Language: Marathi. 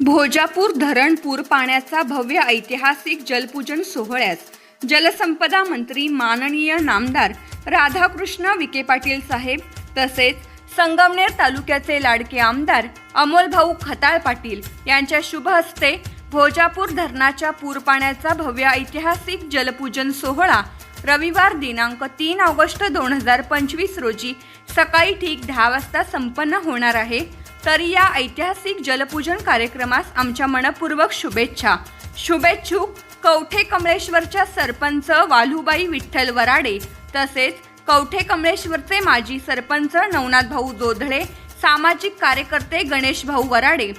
भोजापूर धरणपूर पाण्याचा भव्य ऐतिहासिक जलपूजन सोहळ्यास जलसंपदा मंत्री माननीय नामदार राधाकृष्ण विखे पाटील साहेब तसेच संगमनेर तालुक्याचे लाडके आमदार अमोलभाऊ खताळ पाटील यांच्या शुभ हस्ते भोजापूर धरणाच्या पूरपाण्याचा भव्य ऐतिहासिक जलपूजन सोहळा रविवार दिनांक तीन ऑगस्ट दोन हजार पंचवीस रोजी सकाळी ठीक दहा वाजता संपन्न होणार आहे. तर या ऐतिहासिक जलपूजन कार्यक्रमास आमच्या मनपूर्वक शुभेच्छा. शुभेच्छुक कवठे कमळेश्वरच्या सरपंच वालुबाई विठ्ठल वराडे तसेच कवठे कमळेश्वरचे माजी सरपंच नवनाथ भाऊ जोधळे सामाजिक कार्यकर्ते गणेश भाऊ वराडे.